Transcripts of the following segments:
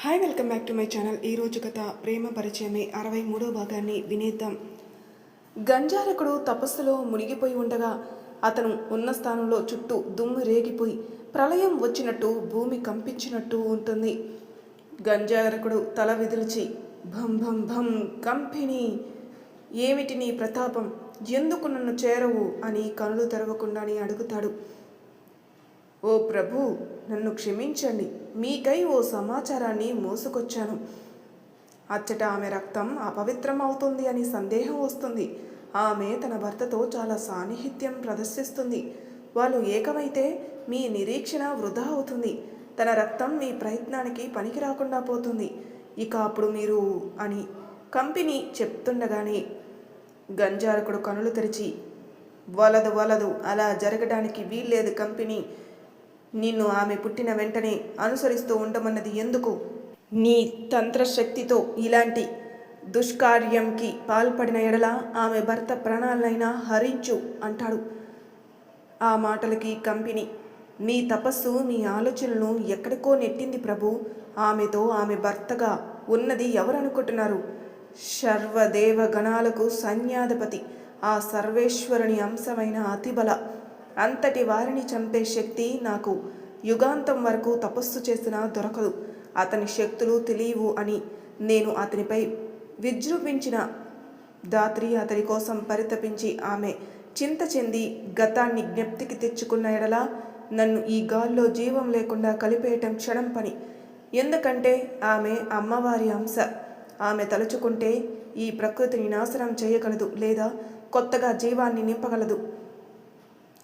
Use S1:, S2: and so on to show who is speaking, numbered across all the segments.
S1: Hi welcome back to my channel ఈ రోజు కథ ప్రేమ పరిచయమే. అరవై మూడో భాగాన్ని వినేద్దాం. గంజారకుడు తపస్సులో మునిగిపోయి ఉండగా అతను ఉన్న స్థానంలో చుట్టూ దుమ్ము రేగిపోయి ప్రళయం వచ్చినట్టు భూమి కంపించినట్టు ఉంటుంది. గంజారకుడు తల విదిల్చి భం భం భం కంపిని ఏమిటి నీ ప్రతాపం? ఎందుకు నన్ను చేరవు? అని కనులు తెరవకుండానే అడుగుతాడు. ఓ ప్రభు నన్ను క్షమించండి. మీకై ఓ సమాచారాన్ని మోసుకొచ్చాను. అచ్చట ఆమె రక్తం అపవిత్రం అవుతుంది అని సందేహం వస్తుంది. ఆమె తన భర్తతో చాలా సాన్నిహిత్యం ప్రదర్శిస్తుంది. వాళ్ళు ఏకమైతే మీ నిరీక్షణ వృధా అవుతుంది. తన రక్తం మీ ప్రయత్నానికి పనికి రాకుండా పోతుంది. ఇక అప్పుడు మీరు అని కంపెనీ చెప్తుండగానే గంజారకుడు కనులు తెరిచి వలదు వలదు అలా జరగడానికి వీల్లేదు కంపెనీ. నిన్ను ఆమె పుట్టిన వెంటనే అనుసరిస్తూ ఉండమన్నది ఎందుకు? నీ తంత్రశక్తితో ఇలాంటి దుష్కార్యంకి పాల్పడిన ఎడల ఆమె భర్త ప్రాణాలైనా హరించు అంటాడు. ఆ మాటలకి కంపెనీ మీ తపస్సు మీ ఆలోచనలను ఎక్కడికో నెట్టింది ప్రభు. ఆమెతో ఆమె భర్తగా ఉన్నది ఎవరనుకుంటున్నారు? సర్వదేవ గణాలకు సన్యాధిపతి ఆ సర్వేశ్వరుని అంశమైన అతిబల అంతటి వారిని చంపే శక్తి నాకు యుగాంతం వరకు తపస్సు చేసినా దొరకదు. అతని శక్తులు తెలియవు అని నేను అతనిపై విజృంభించిన దాత్రి అతని కోసం పరితపించి ఆమె చింత చెంది గతాన్ని జ్ఞప్తికి తెచ్చుకున్న ఎడల నన్ను ఈ గాల్లో జీవం లేకుండా కలిపేయటం క్షణం పని. ఎందుకంటే ఆమె అమ్మవారి అంశ. ఆమె తలుచుకుంటే ఈ ప్రకృతిని నాశనం చేయగలదు లేదా కొత్తగా జీవాన్ని నింపగలదు.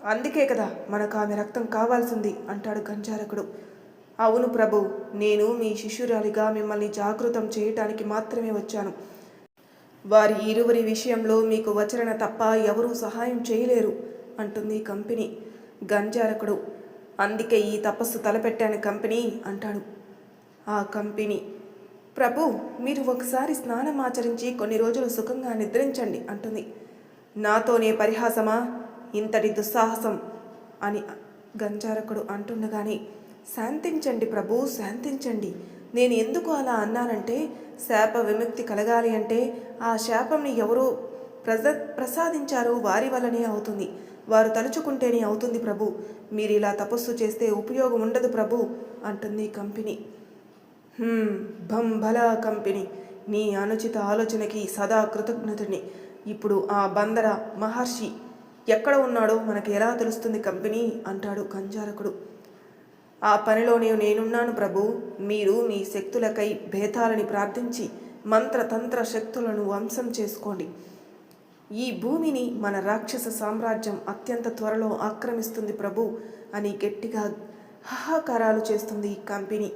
S1: అందుకే కదా మనకు ఆమె రక్తం కావాల్సింది అంటాడు గంజారకుడు. అవును ప్రభు నేను మీ శిష్యురాలిగా మిమ్మల్ని జాగృతం చేయటానికి మాత్రమే వచ్చాను. వారి ఇరువురి విషయంలో మీకు వచరణ తప్ప ఎవరూ సహాయం చేయలేరు అంటుంది కంపెనీ గంజారకుడు. అందుకే ఈ తపస్సు తలపెట్టాను కంపెనీ అంటాడు ఆ కంపెనీ. ప్రభు మీరు ఒకసారి స్నానం ఆచరించి కొన్ని రోజులు సుఖంగా నిద్రించండి అంటుంది. నాతోనే పరిహాసమా? ఇంతటి దుస్సాహసం అని గంజారకుడు అంటుండగానే శాంతించండి ప్రభు శాంతించండి. నేను ఎందుకు అలా అన్నానంటే శాప విముక్తి కలగాలి అంటే ఆ శాపంని ఎవరు ప్రజ ప్రసాదించారో వారి వల్లనే అవుతుంది. వారు తలుచుకుంటేనే అవుతుంది ప్రభు. మీరు ఇలా తపస్సు చేస్తే ఉపయోగం ఉండదు ప్రభు అంటుంది కంపెనీ భం భలా కంపెనీ నీ అనుచిత ఆలోచనకి సదా కృతజ్ఞతని. ఇప్పుడు ఆ బందర మహర్షి ఎక్కడ ఉన్నాడో మనకి ఎలా తెలుస్తుంది కంపెనీ? అంటాడు కంజారకుడు. ఆ పనిలోనే నేనున్నాను ప్రభు. మీరు మీ శక్తులకై భేదాలని ప్రార్థించి మంత్రతంత్ర శక్తులను వంశం చేసుకోండి. ఈ భూమిని మన రాక్షస సామ్రాజ్యం అత్యంత త్వరలో ఆక్రమిస్తుంది ప్రభు అని గట్టిగా హాహాకారాలు చేస్తుంది ఈ కంపెనీ.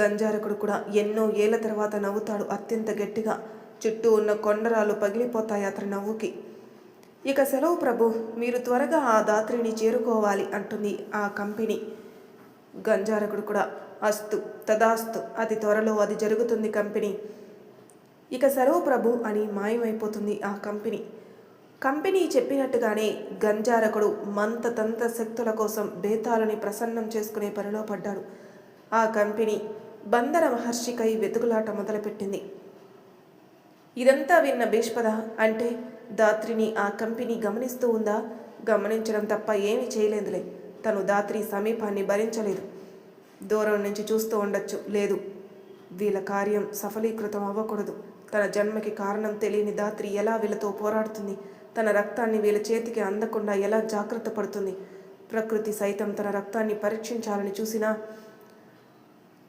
S1: గంజారకుడు కూడా ఎన్నో ఏళ్ళ తర్వాత నవ్వుతాడు. అత్యంత గట్టిగా. చుట్టూ ఉన్న కొండరాలు పగిలిపోతాయి అతని నవ్వుకి. ఇక సెలవు ప్రభు మీరు త్వరగా ఆ దాత్రిని చేరుకోవాలి అంటుంది ఆ కంపెనీ. గంజారకుడు కూడా అస్తు తదాస్తు అతి త్వరలో అది జరుగుతుంది కంపెనీ. ఇక సెలవు ప్రభు అని మాయమైపోతుంది ఆ కంపెనీ. కంపెనీ చెప్పినట్టుగానే గంజారకుడు మంత తంత శక్తుల కోసం బేతాలని ప్రసన్నం చేసుకునే పనిలో పడ్డాడు. ఆ కంపెనీ బందర మహర్షికై వెతుకులాట మొదలుపెట్టింది. ఇదంతా విన్న భీష్పద అంటే దాత్రిని ఆ కంపెనీ గమనిస్తూ ఉందా? గమనించడం తప్ప ఏమీ చేయలేదులే. తను దాత్రి సమీపాన్ని భరించలేదు. దూరం నుంచి చూస్తూ ఉండొచ్చు. లేదు. వీళ్ళ కార్యం సఫలీకృతం అవ్వకూడదు. తన జన్మకి కారణం తెలియని దాత్రి ఎలా వీళ్ళతో పోరాడుతుంది? తన రక్తాన్ని వీళ్ళ చేతికి అందకుండా ఎలా జాగ్రత్త పడుతుంది? ప్రకృతి సైతం తన రక్తాన్ని పరీక్షించాలని చూసినా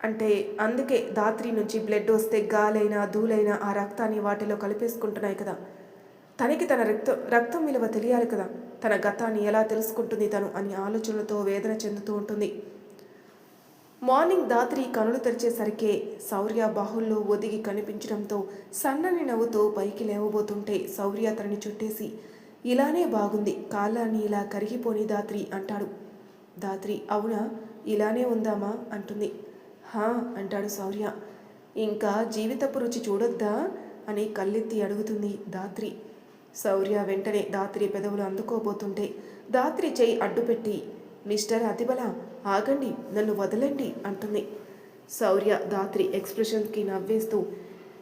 S1: అంటే అందుకే దాత్రి నుంచి బ్లడ్ వస్తే గాలైనా ధూళైనా ఆ రక్తాన్ని వాటిలో కలిపేసుకుంటున్నాయి కదా. తనకి తన రక్త రక్తం విలువ తెలియాలి కదా. తన గతాన్ని ఎలా తెలుసుకుంటుంది తను అని ఆలోచనలతో వేదన చెందుతూ ఉంటుంది. మార్నింగ్ దాత్రి కనులు తెరిచేసరికే శౌర్య బాహుల్లో ఒదిగి కనిపించడంతో సన్నని నవ్వుతో పైకి లేవబోతుంటే శౌర్య అతనిని చుట్టేసి ఇలానే బాగుంది. కాలాన్ని ఇలా కరిగిపోని దాత్రి అంటాడు. దాత్రి అవునా? ఇలానే ఉందామా అంటుంది. హా అంటాడు శౌర్య ఇంకా జీవితపు రుచి చూడొద్దా అని కళ్ళెత్తి అడుగుతుంది దాత్రి. శౌర్య వెంటనే దాత్రి పెదవులు అందుకోబోతుంటే దాత్రి చేయి అడ్డుపెట్టి మిస్టర్ అతిబల ఆగండి నన్ను వదలండి అంటుంది. శౌర్య దాత్రి ఎక్స్ప్రెషన్కి నవ్వేస్తూ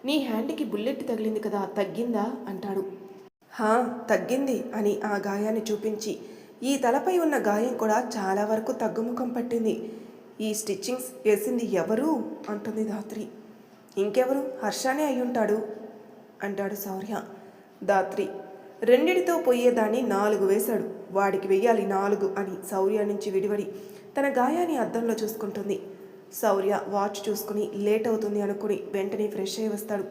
S1: నీ హ్యాండ్కి బుల్లెట్ తగిలింది కదా తగ్గిందా? అంటాడు. హా తగ్గింది అని ఆ గాయాన్ని చూపించి ఈ తలపై ఉన్న గాయం కూడా చాలా వరకు తగ్గుముఖం పట్టింది. ఈ స్టిచ్చింగ్స్ వేసింది ఎవరు? అంటుంది ధాత్రి ఇంకెవరు? హర్షానే అయ్యుంటాడు అంటాడు శౌర్య. దాత్రి. రెండిటితో పోయేదాన్ని నాలుగు వేశాడు. వాడికి వెయ్యాలి నాలుగు అని శౌర్య నుంచి విడివడి తన గాయాన్ని అద్దంలో చూసుకుంటుంది. శౌర్య వాచ్ చూసుకుని లేట్ అవుతుంది అనుకుని వెంటనే ఫ్రెష్ అయ్యి వస్తాడు.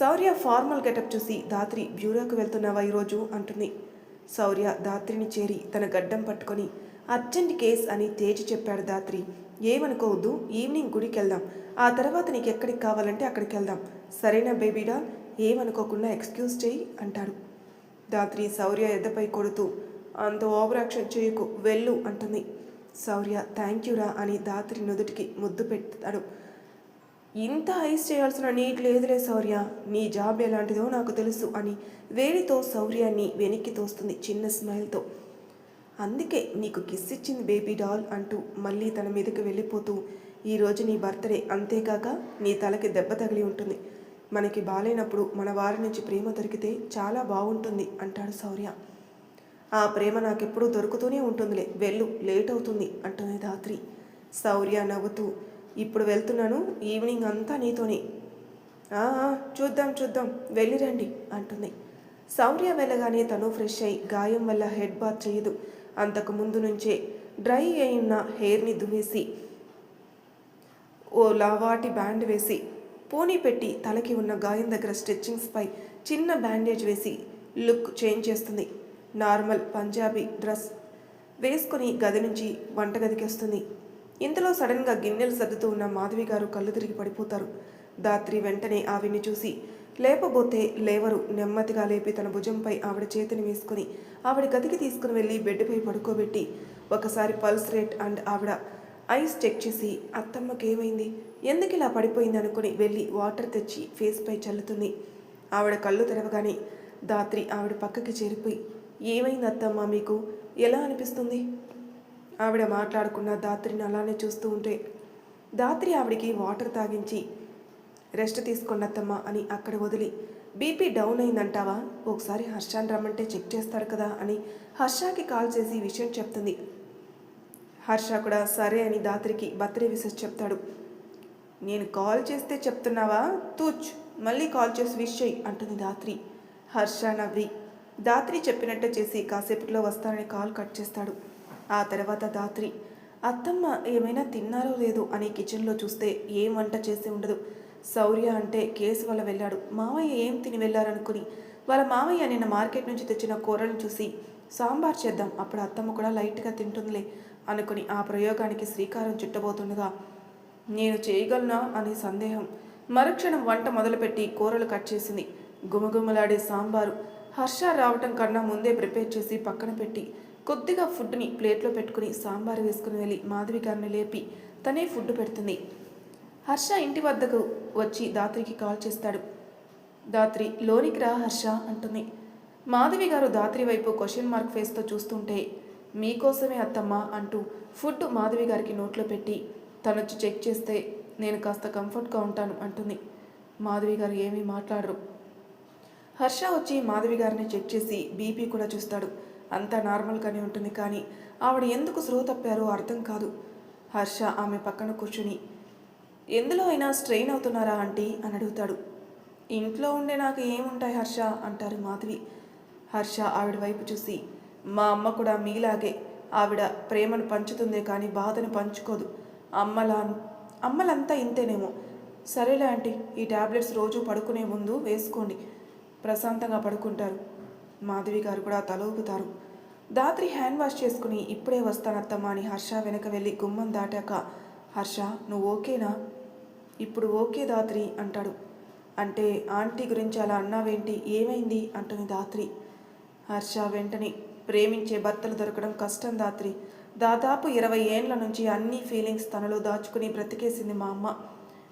S1: శౌర్య ఫార్మల్ గెటప్ చూసి దాత్రి బ్యూరోకి వెళ్తున్నావా ఈరోజు? అంటుంది. శౌర్య దాత్రిని చేరి తన గడ్డం పట్టుకొని అర్జెంట్ కేస్ అని తేచి చెప్పాడు దాత్రి. ఏమనుకోవద్దు ఈవినింగ్ గుడికి వెళ్దాం ఆ తర్వాత నీకు ఎక్కడికి కావాలంటే అక్కడికి వెళ్దాం సరేనా బేబీడా? ఏమనుకోకుండా ఎక్స్క్యూజ్ చేయి అంటాడు. దాత్రి శౌర్య ఎద్దపై కొడుతూ అంత ఓవరాక్షన్ చేయకు వెళ్ళు అంటుంది. శౌర్య థ్యాంక్ యూరా అని దాత్రి నుదుటికి ముద్దు పెడతాడు. ఇంత ఐస్ చేయాల్సిన నీట్ లేదులే శౌర్య నీ జాబ్ ఎలాంటిదో నాకు తెలుసు అని వేలితో శౌర్యాన్ని వెనక్కి తోస్తుంది చిన్న స్మైల్తో. అందుకే నీకు కిస్ ఇచ్చింది బేబీ డాల్ అంటూ మళ్ళీ తన మీదకి వెళ్ళిపోతూ ఈరోజు నీ బర్త్డే అంతేకాక నీ తలకి దెబ్బ తగిలి ఉంటుంది. మనకి బాలేనప్పుడు మన వారి నుంచి ప్రేమ దొరికితే చాలా బాగుంటుంది అంటాడు శౌర్య. ఆ ప్రేమ నాకెప్పుడు దొరుకుతూనే ఉంటుందిలే. వెళ్ళు లేట్ అవుతుంది అంటుంది ధాత్రి. శౌర్య నవ్వుతూ ఇప్పుడు వెళ్తున్నాను ఈవినింగ్ అంతా నీతోనే. చూద్దాం చూద్దాం చూద్దాం వెళ్ళిరండి అంటుంది. శౌర్య వెళ్ళగానే తను ఫ్రెష్ అయి గాయం వల్ల హెడ్ బాత్ చేయదు. అంతకు ముందు నుంచే డ్రై అయిన హెయిర్ని దువ్వేసి ఓ లావాటి బ్యాండ్ వేసి పోనీ పెట్టి తలకి ఉన్న గాయం దగ్గర స్టిచ్చింగ్స్పై చిన్న బ్యాండేజ్ వేసి లుక్ చేంజ్ చేస్తుంది. నార్మల్ పంజాబీ డ్రెస్ వేసుకొని గది నుంచి వంటగదికి వస్తుంది. ఇంతలో సడన్గా గిన్నెలు సర్దుతూ ఉన్న మాధవి గారు కళ్ళు తిరిగి పడిపోతారు. దాత్రి వెంటనే ఆవిని చూసి లేపబోతే లేవరు. నెమ్మదిగా లేపి తన భుజంపై ఆవిడ చేతిని వేసుకుని ఆవిడ గదికి తీసుకుని వెళ్ళి బెడ్పై పడుకోబెట్టి ఒకసారి పల్స్ రేట్ అండ్ ఆవిడ ఐస్ చెక్ చేసి అత్తమ్మకి ఏమైంది ఎందుకు ఇలా పడిపోయింది? అనుకుని వెళ్ళి వాటర్ తెచ్చి ఫేస్పై చల్లుతుంది. ఆవిడ కళ్ళు తెరవగానే దాత్రి ఆవిడ పక్కకి చేరిపోయి ఏమైంది అత్తమ్మ మీకు? ఎలా అనిపిస్తుంది? ఆవిడ మాట్లాడుకున్న దాత్రిని అలానే చూస్తూ ఉంటే దాత్రి ఆవిడికి వాటర్ తాగించి రెస్ట్ తీసుకోండి అత్తమ్మ అని అక్కడ వదిలి బీపీ డౌన్ అయిందంటావా? ఒకసారి హర్షాన్ని రమ్మంటే చెక్ చేస్తారు కదా అని హర్షాకి కాల్ చేసి విషయం చెప్తుంది. హర్ష కూడా సరే అని దాత్రికి బర్త్డే విషెస్ చెప్తాడు. నేను కాల్ చేస్తే చెప్తున్నావా? తూచ్ మళ్ళీ కాల్ చేసి విష్ చేయి అంటుంది దాత్రి. హర్ష నవ్వి. దాత్రి చెప్పినట్టు చేసి కాసేపట్లో వస్తానని కాల్ కట్ చేస్తాడు. ఆ తర్వాత దాత్రి అత్తమ్మ ఏమైనా తిన్నారో లేదో? అని కిచెన్లో చూస్తే ఏం వంట చేసి ఉండదు. శౌర్య అంటే కేసు వల్ల వెళ్ళాడు. మావయ్య ఏం తిని వెళ్ళారనుకుని వాళ్ళ మావయ్య నిన్న మార్కెట్ నుంచి తెచ్చిన కూరలను చూసి సాంబార్ చేద్దాం. అప్పుడు అత్తమ్మ కూడా లైట్గా తింటుందిలే. అనుకుని ఆ ప్రయోగానికి శ్రీకారం చుట్టబోతుండగా నేను చేయగలనా? అనే సందేహం. మరుక్షణం వంట మొదలుపెట్టి కూరలు కట్ చేసింది. గుమగుమలాడే సాంబారు. హర్ష రావటం కన్నా ముందే ప్రిపేర్ చేసి పక్కన పెట్టి కొద్దిగా ఫుడ్ని ప్లేట్లో పెట్టుకుని సాంబార్ వేసుకుని వెళ్ళి మాధవి గారిని లేపి తనే ఫుడ్ పెడుతుంది. హర్ష ఇంటి వద్దకు వచ్చి దాత్రికి కాల్ చేస్తాడు. దాత్రి లోనికి రా హర్ష అంటుంది. మాధవి గారు దాత్రి వైపు క్వశ్చన్ మార్క్ ఫేస్తో చూస్తుంటే మీకోసమే అత్తమ్మ అంటూ ఫుడ్ మాధవి గారికి నోట్లో పెట్టి తనొచ్చి చెక్ చేస్తే నేను కాస్త కంఫర్ట్గా ఉంటాను అంటుంది. మాధవి గారు ఏమీ మాట్లాడరు. హర్ష వచ్చి మాధవి గారిని చెక్ చేసి బీపీ కూడా చూస్తాడు. అంతా నార్మల్గానే ఉంటుంది కానీ ఆవిడ ఎందుకు స్లో తప్పారో అర్థం కాదు. హర్ష ఆమె పక్కన కూర్చుని ఎందులో అయినా స్ట్రెయిన్ అవుతున్నారా ఆంటీ? అని అడుగుతాడు. ఇంట్లో ఉండే నాకు ఏముంటాయి హర్ష? అంటారు మాధవి. హర్ష ఆవిడ వైపు చూసి మా అమ్మ కూడా మీలాగే ఆవిడ ప్రేమను పంచుతుందే కానీ బాధను పంచుకోదు. అమ్మలా అమ్మలంతా ఇంతేనేమో. సరేలే ఆంటీ ఈ టాబ్లెట్స్ రోజు పడుకునే ముందు వేసుకోండి. ప్రశాంతంగా పడుకుంటారు. మాధవి గారు కూడా తల ఊపుతారు దాత్రి హ్యాండ్ వాష్ చేసుకుని ఇప్పుడే వస్తానత్తమ్మా అని హర్ష వెనక వెళ్ళి గుమ్మం దాటాక హర్ష నువ్వు ఓకేనా? ఇప్పుడు ఓకే దాత్రి అంటాడు. అంటే ఆంటీ గురించి అలా అన్నావేంటి? ఏమైంది? అంటుంది దాత్రి హర్ష వెంటనే ప్రేమించే భర్తలు దొరకడం కష్టం దాత్రి. దాదాపు ఇరవై ఏండ్ల నుంచి అన్ని ఫీలింగ్స్ తనలో దాచుకుని బ్రతికేసింది మా అమ్మ.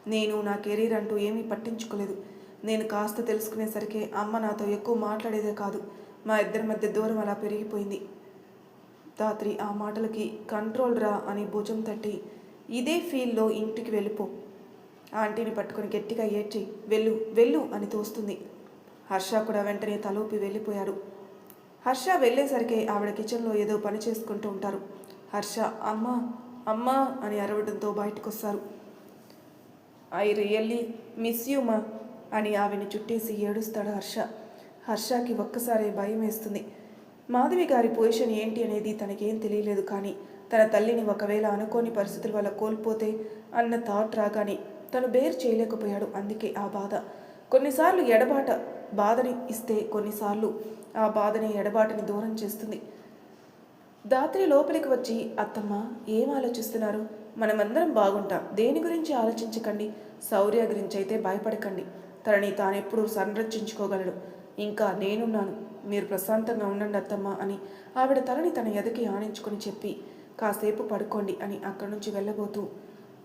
S1: నేను నా కెరీర్ అంటూ ఏమీ పట్టించుకోలేదు. నేను కాస్త తెలుసుకునేసరికి అమ్మ నాతో ఎక్కువ మాట్లాడేదే కాదు. మా ఇద్దరి మధ్య దూరం అలా పెరిగిపోయింది. దాత్రి ఆ మాటలకి కంట్రోల్ రా అని భుజం తట్టి ఇదే ఫీల్లో ఇంటికి వెళ్ళిపో. ఆంటీని పట్టుకొని గట్టిగా ఏడ్చి వెళ్ళు వెళ్ళు అని తోస్తుంది. హర్ష కూడా వెంటనే తలూపి వెళ్ళిపోయాడు. హర్ష వెళ్ళేసరికి ఆవిడ కిచెన్లో ఏదో పని చేసుకుంటూ ఉంటారు. హర్ష అమ్మా అమ్మా అని అరవడంతో బయటకొస్తారు. ఐ రియల్లీ మిస్ యూ మా అని ఆవిని చుట్టేసి ఏడుస్తాడు హర్ష. హర్షకి ఒక్కసారి భయం వేస్తుంది. మాధవి గారి పొజిషన్ ఏంటి అనేది తనకేం తెలియలేదు కానీ తన తల్లిని ఒకవేళ అనుకోని పరిస్థితుల వల్ల కోల్పోతే అన్న థాట్ రాగానే తను బేర్ చేయలేకపోయాడు. అందుకే ఆ బాధ. కొన్నిసార్లు ఎడబాట బాధని ఇస్తే కొన్నిసార్లు ఆ బాధని ఎడబాటుని దూరం చేస్తుంది. దాత్రి లోపలికి వచ్చి అత్తమ్మ ఏం ఆలోచిస్తున్నారు? మనమందరం బాగుంటాం. దేని గురించి ఆలోచించకండి? శౌర్య గురించి అయితే భయపడకండి. తనని తానెప్పుడు సంరక్షించుకోగలడు. ఇంకా నేనున్నాను. మీరు ప్రశాంతంగా ఉండండి అత్తమ్మ అని ఆవిడ తలని తన ఎదకి ఆనించుకొని చెప్పి కాసేపు పడుకోండి అని అక్కడి నుంచి వెళ్ళబోతూ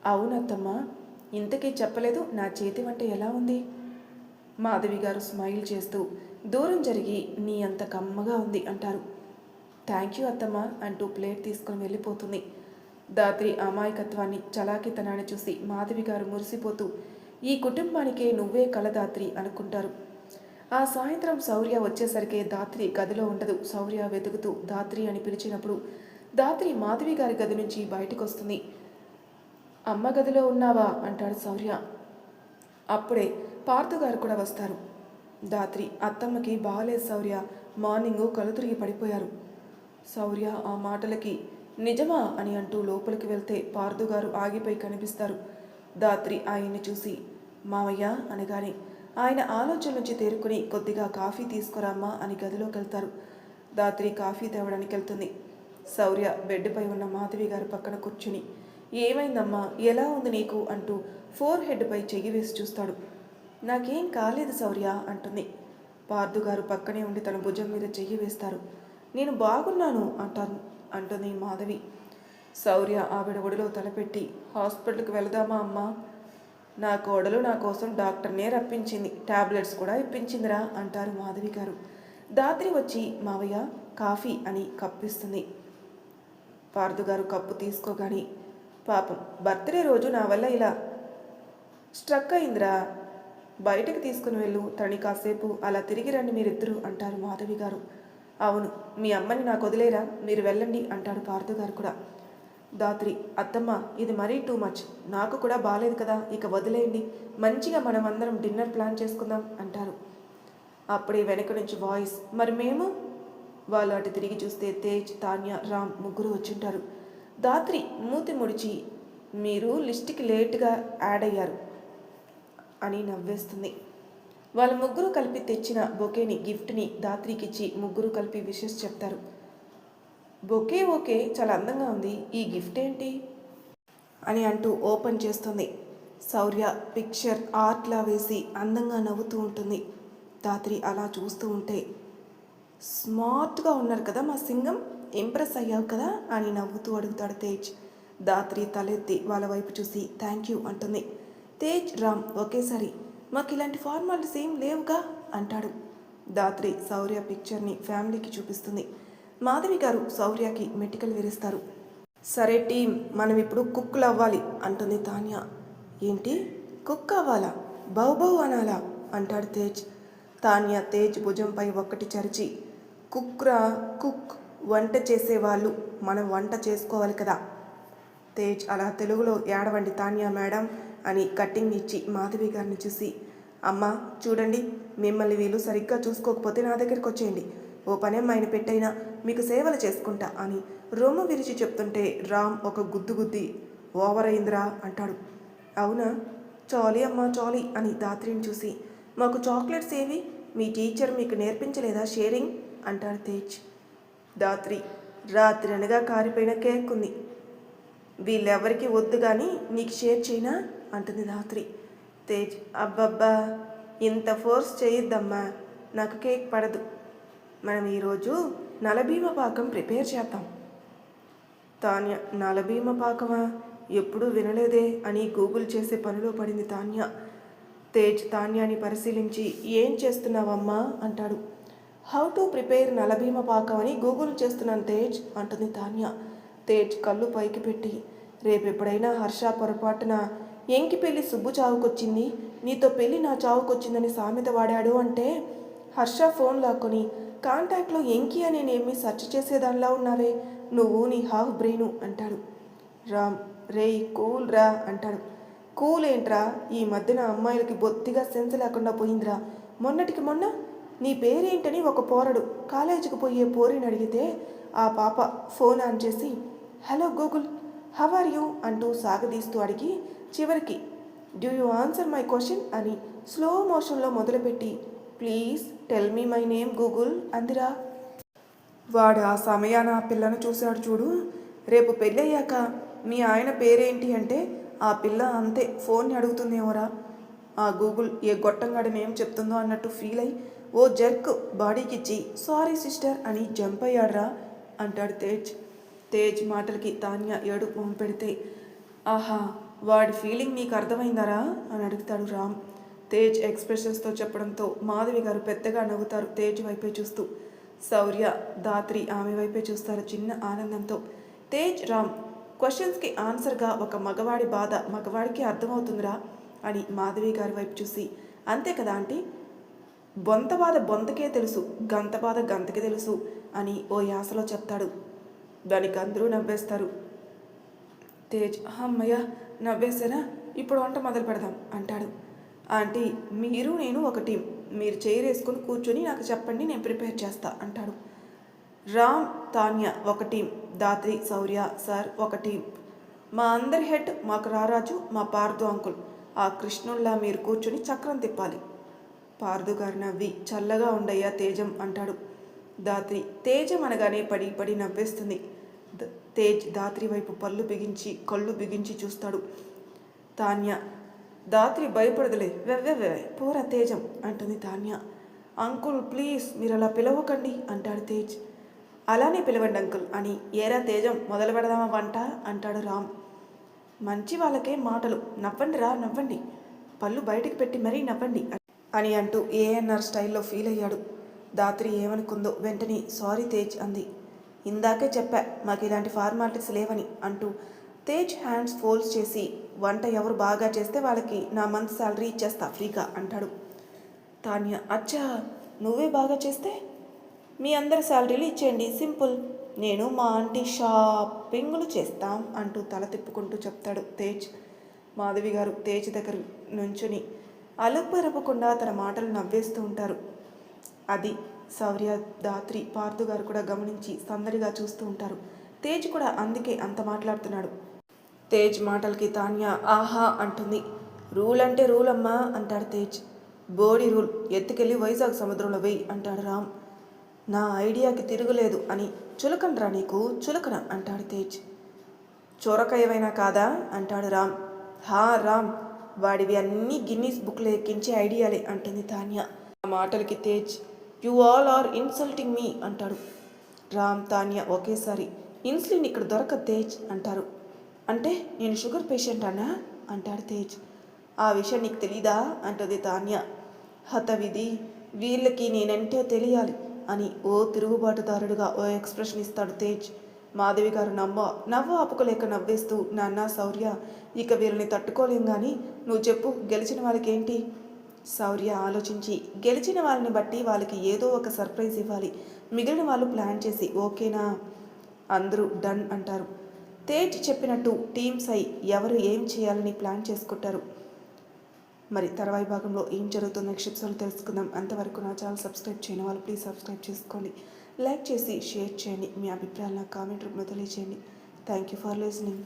S1: అవునత్తమ్మ ఇంతకీ చెప్పలేదు. నా చేతి వంట ఎలా ఉంది? మాధవి గారు స్మైల్ చేస్తూ దూరం జరిగి నీ అంత కమ్మగా ఉంది అంటారు. థ్యాంక్ యూ అత్తమ్మ అంటూ ప్లేట్ తీసుకొని వెళ్ళిపోతుంది. దాత్రి అమాయకత్వాన్ని చలాకితనాన్ని చూసి మాధవి గారు మురిసిపోతూ ఈ కుటుంబానికే నువ్వే కలదాత్రి అనుకుంటారు. ఆ సాయంత్రం శౌర్య వచ్చేసరికి దాత్రి గదిలో ఉండదు. శౌర్య వెతుకుతూ దాత్రి అని పిలిచినప్పుడు దాత్రి మాధవి గారి గది నుంచి బయటకు వస్తుంది అమ్మ గదిలో ఉన్నావా? అంటాడు శౌర్య అప్పుడే పార్థు గారు కూడా వస్తారు. దాత్రి అత్తమ్మకి బాగాలేదు శౌర్య మార్నింగ్ కలుతురిగి పడిపోయారు. శౌర్య ఆ మాటలకి నిజమా? అని అంటూ లోపలికి వెళ్తే పార్థు గారు ఆగిపోయి కనిపిస్తారు. దాత్రి ఆయన్ని చూసి మావయ్య అనగానే ఆయన ఆలోచన నుంచి తేరుకుని కొద్దిగా కాఫీ తీసుకురామ్మా అని గదిలోకి వెళ్తారు. దాత్రి కాఫీ తేవడానికి వెళ్తుంది. శౌర్య బెడ్పై ఉన్న మాధవి గారి పక్కన కూర్చుని ఏమైందమ్మా? ఎలా ఉంది నీకు? అంటూ ఫోర్ హెడ్పై చెయ్యి వేసి చూస్తాడు. నాకేం కాలేదు శౌర్య అంటుంది. పార్థు గారు పక్కనే ఉండి తన భుజం మీద చెయ్యి వేస్తారు. నేను బాగున్నాను అంటాను అంటుంది మాధవి. శౌర్య ఆవిడ ఒడిలో తలపెట్టి హాస్పిటల్కి వెళదామా అమ్మా? నా కోడలు నా కోసం డాక్టర్నే రప్పించింది. టాబ్లెట్స్ కూడా ఇప్పించిందిరా అంటారు మాధవి గారు. దాత్రి వచ్చి మావయ్య కాఫీ అని కప్పిస్తుంది. పార్థు గారు కప్పు తీసుకోగాని పాపం బర్త్డే రోజు నా వల్ల ఇలా స్ట్రక్ అయిందిరా. బయటకు తీసుకుని వెళ్ళు తనని కాసేపు అలా తిరిగి రండి మీరిద్దరూ అంటారు మాధవి గారు. అవును మీ అమ్మని నాకు వదిలేరా? మీరు వెళ్ళండి అంటాడు పార్థు గారు కూడా. దాత్రి అత్తమ్మ ఇది మరీ టూ మచ్ నాకు కూడా బాగాలేదు కదా ఇక వదిలేయండి. మంచిగా మనం అందరం డిన్నర్ ప్లాన్ చేసుకుందాం అంటారు. అప్పుడే వెనక నుంచి వాయిస్ మరి మేము? వాళ్ళు అటు తిరిగి చూస్తే తేజ్ తాన్య రామ్ ముగ్గురు వచ్చింటారు. దాత్రి మూతి ముడిచి మీరు లిస్ట్కి లేట్గా యాడ్ అయ్యారు. అని నవ్వేస్తుంది. వాళ్ళ ముగ్గురు కలిపి తెచ్చిన బొకేని గిఫ్ట్ని దాత్రికిచ్చి ముగ్గురు కలిపి విషెస్ చెప్తారు. బొకే ఓకే చాలా అందంగా ఉంది. ఈ గిఫ్ట్ ఏంటి? అని అంటూ ఓపెన్ చేస్తుంది. శౌర్య పిక్చర్ ఆర్ట్లా వేసి అందంగా నవ్వుతూ ఉంటుంది. దాత్రి అలా చూస్తూ ఉంటే స్మార్ట్గా ఉన్నారు కదా మా సింగం ఇంప్రెస్ అయ్యావు కదా అని నవ్వుతూ అడుగుతాడు తేజ్. దాత్రి తలెత్తి వాళ్ళ వైపు చూసి థ్యాంక్ యూ అంటుంది. తేజ్ రామ్ ఒకేసారి మాకు ఇలాంటి ఫార్మాలిటీస్ ఏం లేవుగా? అంటాడు. దాత్రి శౌర్య పిక్చర్ని ఫ్యామిలీకి చూపిస్తుంది. మాధవి గారు శౌర్యకి మెటికల్ విరుస్తారు. సరే టీం మనం ఇప్పుడు కుక్కులు అవ్వాలి అంటుంది తాన్య. ఏంటి? కుక్ అవ్వాలా? బౌబౌ అనాలా? అంటాడు తేజ్. తాన్య తేజ్ భుజంపై ఒక్కటి చరిచి కుక్రా కుక్ వంట చేసేవాళ్ళు మనం వంట చేసుకోవాలి కదా. తేజ్ అలా తెలుగులో ఏడవండి తాన్యా మేడం. అని కట్టింగ్ ఇచ్చి మాధవి గారిని చూసి అమ్మా చూడండి మిమ్మల్ని వీళ్ళు సరిగ్గా చూసుకోకపోతే నా దగ్గరికి వచ్చేయండి. ఓ పని అమ్మాయిని పెట్టైనా మీకు సేవలు చేసుకుంటా అని రొమ్ము విరిచి చెప్తుంటే రామ్ ఒక గుద్దు గుద్ది ఓవర్ అయిందిరా అంటాడు. అవునా? చాలీ అమ్మా చాలీ అని దాత్రిని చూసి మాకు చాక్లెట్స్ ఏవి? మీ టీచర్ మీకు నేర్పించలేదా షేరింగ్? అంటాడు తేజ్. దాత్రి రాత్రి అనగా కారిపోయిన కేక్ ఉంది. వీళ్ళెవరికి వద్దు కానీ నీకు షేర్ చేయనా అంటుంది రాత్రి. తేజ్ అబ్బబ్బా ఇంత ఫోర్స్ చేయొద్దమ్మా నాకు కేక్ పడదు. మనం ఈరోజు నలభీమ పాకం ప్రిపేర్ చేద్దాం. తాన్య నలభీమ పాకమా? ఎప్పుడూ వినలేదే అని గూగుల్ చేసే పనిలో పడింది తాన్య. తేజ్ తాన్యాని పరిశీలించి ఏం చేస్తున్నావమ్మా? అంటాడు. హౌ టు ప్రిపేర్ నలభీమ పాకం అని గూగుల్ చేస్తున్నాను తేజ్ అంటుంది తాన్య. తేజ్ కళ్ళు పైకి పెట్టి రేపు ఎప్పుడైనా హర్ష పొరపాటున ఎంకి పెళ్ళి సుబ్బు చావుకొచ్చింది? నీతో పెళ్ళి నా చావుకొచ్చిందని సామెత వాడాడు అంటే? హర్ష ఫోన్ లాక్కొని కాంటాక్ట్లో ఎంకి అనే నేనేమి సెర్చ్ చేసేదానిలా ఉన్నావే నువ్వు నీ హాఫ్ బ్రెయిను అంటాడు. రామ్ రేయ్ కూల్ రా అంటాడు. కూల్ ఏంట్రా? ఈ మధ్యన అమ్మాయిలకి బొత్తిగా సెన్స్ లేకుండా పోయిందిరా. మొన్నటికి మొన్న నీ పేరేంటని ఒక పోరడు కాలేజీకి పోయే పోరిని అడిగితే ఆ పాప ఫోన్ ఆన్ చేసి hello Google how are you అంటూ సాగదీస్తూ అడిగి చివరికి do you answer my question అని స్లో మోషన్లో మొదలుపెట్టి please tell me my name Google అందిరా. వాడు ఆ సమయాన ఆ పిల్లను చూశాడు చూడు. రేపు పెళ్ళయ్యాక మీ ఆయన పేరేంటి అంటే ఆ పిల్ల అంతే ఫోన్ని అడుగుతుందేమోరా. ఆ గూగుల్ ఏ గొట్టంగాడిని ఏం చెప్తుందో అన్నట్టు ఫీల్ అయి ఓ జర్క్ బాడీకిచ్చి సారీ సిస్టర్ అని జంప్ అయ్యాడ్రా అంటాడు తేజ్. తేజ్ మాటలకి తాన్య ఏడు మొహం పెడితే ఆహా వాడి ఫీలింగ్ నీకు అర్థమైందరా? అని అడుగుతాడు రామ్. తేజ్ ఎక్స్ప్రెషన్స్తో చెప్పడంతో మాధవి గారు పెద్దగా నవ్వుతారు తేజ్ వైపే చూస్తూ. శౌర్య దాత్రి ఆమె వైపే చూస్తారు చిన్న ఆనందంతో. తేజ్ రామ్ క్వశ్చన్స్కి ఆన్సర్గా ఒక మగవాడి బాధ మగవాడికి అర్థమవుతుందిరా? అని మాధవి గారి వైపు చూసి. అంతే కదా ఆంటీ? బొంత బాధ బొంతకే తెలుసు గంత బాధ గంతకే తెలుసు అని ఓ యాసలో చెప్తాడు. దానికి అందరూ నవ్వేస్తారు. తేజ్ అమ్మయ్య నవ్వేశారా? ఇప్పుడు వంట మొదలు పెడదాం అంటాడు. ఆంటీ మీరు నేను ఒక టీం. మీరు చైర్ వేసుకుని కూర్చొని నాకు చెప్పండి నేను ప్రిపేర్ చేస్తా అంటాడు. రామ్ తాన్య ఒక టీం. దాత్రి శౌర్య సార్ ఒక టీం. మా అందరి హెడ్ మాకు రారాజు మా పార్దు అంకుల్. ఆ కృష్ణుల్లా మీరు కూర్చొని చక్రం తిప్పాలి. పార్దు గారు నవ్వి చల్లగా ఉండయ్యా తేజం అంటాడు. దాత్రి తేజం అనగానే పడి పడి నవ్వేస్తుంది. తేజ్ దాత్రి వైపు పళ్ళు బిగించి కళ్ళు బిగించి చూస్తాడు. తాన్య దాత్రి భయపడదులే వెవ్వెవ్వే పోరా తేజం అంటుంది తాన్య. అంకుల్ ప్లీజ్ మీరు అలా పిలవకండి అంటాడు తేజ్. అలానే పిలవండి అంకుల్ అని ఏరా తేజం మొదలు పెడదామా వంట అంటాడు రామ్. మంచి వాళ్ళకే మాటలు నవ్వండి రా నవ్వండి. పళ్ళు బయటకు పెట్టి మరీ నవ్వండి అని అంటూ ఏఎన్ఆర్ స్టైల్లో ఫీల్ అయ్యాడు. దాత్రి ఏమనుకుందో వెంటనే సారీ తేజ్ అంది. ఇందాకే చెప్పా మాకు ఇలాంటి ఫార్మాలిటీస్ లేవని అంటూ తేజ్ హ్యాండ్స్ ఫోల్స్ చేసి వంట ఎవరు బాగా చేస్తే వాళ్ళకి నా మంత్ శాలరీ ఇచ్చేస్తా ఫ్రీగా అంటాడు. తాన్య అచ్చా నువ్వే బాగా చేస్తే? మీ అందరి శాలరీలు ఇచ్చేయండి సింపుల్. నేను మా ఆంటీ షాపింగ్లు చేస్తాం అంటూ తల తిప్పుకుంటూ చెప్తాడు తేజ్. మాధవి గారు తేజ్ దగ్గర నుంచుని అలుపెరపకుండా తన మాటలు నవ్వేస్తూ ఉంటారు. అది. శౌర్య దాత్రి పార్థు గారు కూడా గమనించి సందడిగా చూస్తూ ఉంటారు. తేజ్ కూడా అందుకే అంత మాట్లాడుతున్నాడు. తేజ్ మాటలకి తాన్య ఆహా అంటుంది. రూల్ అంటే రూల్ అమ్మా అంటాడు తేజ్. బోడి రూల్ ఎత్తుకెళ్ళి వైజాగ్ సముద్రంలో వెయ్యి అంటాడు రామ్. నా ఐడియాకి తిరుగులేదు అని చులకనరా నీకు? చులకన అంటాడు తేజ్. చొరకయవైనా కాదా? అంటాడు రామ్. హా రామ్ వాడివి అన్నీ గిన్నీస్ బుక్లో ఎక్కించే ఐడియాలే అంటుంది తాన్య. ఆ మాటలకి Tej you all are insulting me అంటాడు రామ్ తాన్య ఒకేసారి ఇన్సులిన్ ఇక్కడ దొరక తేజ్ అంటారు. అంటే నేను షుగర్ పేషెంట్ అన్నా అంటాడు తేజ్. ఆ విషయం నీకు తెలీదా అంటుంది తాన్య. హతవిధి వీళ్ళకి నేనంటే తెలియాలి అని ఓ తిరుగుబాటుదారుడుగా ఓ ఎక్స్ప్రెషన్ ఇస్తాడు తేజ్. మాధవి గారు నవ్వ నవ్వ ఆపుకోలేక నవ్వేస్తూ నాన్న శౌర్య ఇక వీళ్ళని తట్టుకోలేం కానీ నువ్వు చెప్పు గెలిచిన వాళ్ళకేంటి? శౌర్య ఆలోచించి గెలిచిన వాళ్ళని బట్టి వాళ్ళకి ఏదో ఒక సర్ప్రైజ్ ఇవ్వాలి. మిగిలిన వాళ్ళు ప్లాన్ చేసి ఓకేనా? అందరూ డన్ అంటారు. తేజ్ చెప్పినట్టు టీమ్స్ అయి ఎవరు ఏం చేయాలని ప్లాన్ చేసుకుంటారు. మరి తర్వాయి భాగంలో ఏం జరుగుతుందో క్షిప్సలు తెలుసుకుందాం. అంతవరకు నా ఛానల్ సబ్స్క్రైబ్ చేయని వాళ్ళు ప్లీజ్ సబ్స్క్రైబ్ చేసుకోండి. లైక్ చేసి షేర్ చేయండి. మీ అభిప్రాయాలను నాకు కామెంట్ రూపంలో తెలియజేయండి థ్యాంక్ యూ ఫర్ లిసనింగ్.